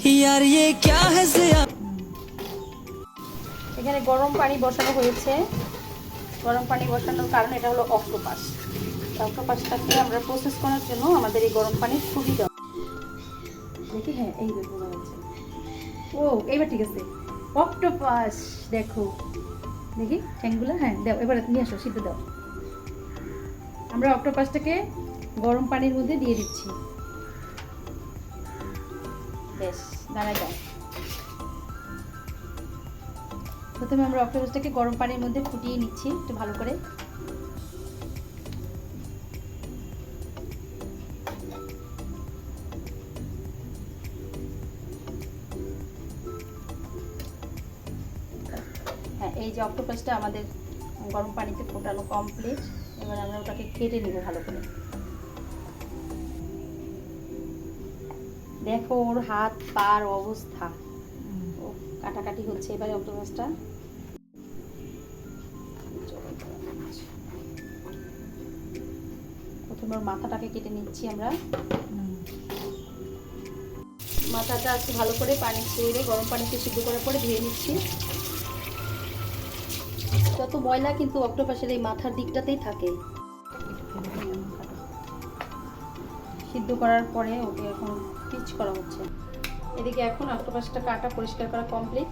यार ये क्या है जिया এখানে গরম পানি বসানো হয়েছে গরম পানি বসানোর কারণ এটা হলো অক্টোপাস অক্টোপাসটাকে আমরা প্রসেস করার জন্য আমাদের এই গরম পানি খুবই দরকার দেখি হ্যাঁ এই দেখো বোঝা যাচ্ছে ও এইবার ঠিক আছে অক্টোপাস দেখো দেখি ঠ্যাংগুলো হ্যাঁ দাও এবার নিয়ে আসো সিদ্ধ দাও আমরা অক্টোপাসটাকে গরম পানির মধ্যে দিয়ে দিচ্ছি বেশ, দাঁড়ায় দাও প্রথমে আমরা অক্টোপাসটাকে গরম পানির মধ্যে ফুটিয়ে নিচ্ছি, একটু ভালো করে। হ্যাঁ এই যে অক্টোপাসটা আমাদের গরম পানিতে ফোটানো কমপ্লিট এবার আমরা ওটাকে কেটে নেব ভালো করে। দেখো ওর হাত, পার অবস্থা। ও কাটাকাটি হচ্ছে এবারে অক্টোপাসটা প্রথমে ওর মাথাটাকে কেটে নিচ্ছি আমরা। মাথাটা একটু ভালো করে পানি ছেড়ে, গরম পানিতে সিদ্ধ করার পরে ধুয়ে নিচ্ছি। যত ময়লা কিন্তু অক্টোপাসের এই মাথার দিকটাতেই থাকে। সিদ্ধ করার পরে ওকে এখন পিচ করা হচ্ছে। এদিকে এখন অক্টোপাসটা কাটা পরিষ্কার করা কমপ্লিট।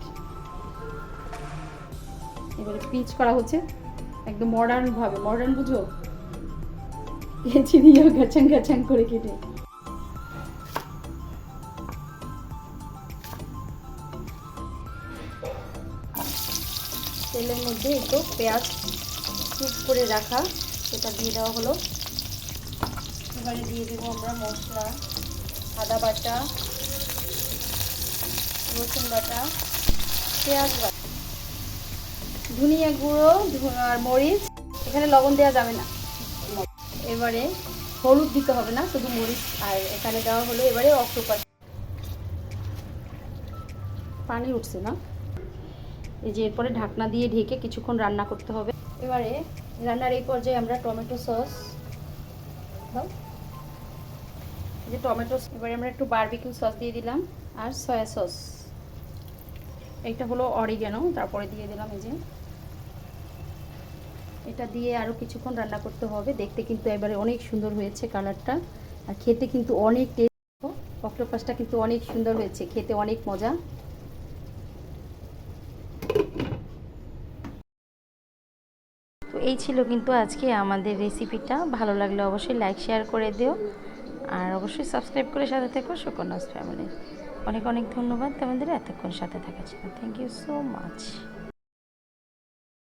এবারে পিচ করা হচ্ছে। একদম মডার্ন ভাবে মডার্ন বুঝো? দিয়ে করে কেটে। তেলের মধ্যে একটু পেঁয়াজ চুপ করে রাখা, সেটা দিয়ে দেওয়া হলো। এবারে দিয়ে দেবো আমরা মশলা। আদা বাটা, রসুন বাটা, পেঁয়াজ বাটা, ধনিয়া গুঁড়ো আর মরিচ। এখানে লবণ দেওয়া যাবে না। এবারে হলুদ দিতে হবে না, শুধু মরিচ, আর এখানে দেওয়া হলো এবারে অক্টোপাস। পানি উঠছে না। এই যে এরপরে ঢাকনা দিয়ে ঢেকে কিছুক্ষণ রান্না করতে হবে। এবারে রান্নার এই পর্যায়ে আমরা টমেটো সস দাও। যে টমেটো এবারে আমরা একটু বারবিকিউ সস দিয়ে দিলাম আর সয়া সস এইটা হলো অরিগ্যানো তারপরে দিয়ে দিলাম এই যে। এটা দিয়ে আরও কিছুক্ষণ রান্না করতে হবে। দেখতে কিন্তু এবারে অনেক সুন্দর হয়েছে কালারটা। আর খেতে কিন্তু অনেক টেস্ট। অক্টোপাসটা কিন্তু অনেক সুন্দর হয়েছে। খেতে অনেক মজা। তো এই ছিল কিন্তু আজকে আমাদের রেসিপিটা ভালো লাগলে অবশ্যই লাইক শেয়ার করে দিও। আর অবশ্যই সাবস্ক্রাইব করে সাথে থেকো সুকন্যাস ফ্যামিলি। অনেক অনেক ধন্যবাদ তোমাদের এতক্ষণ সাথে থাকার জন্য। Thank you so much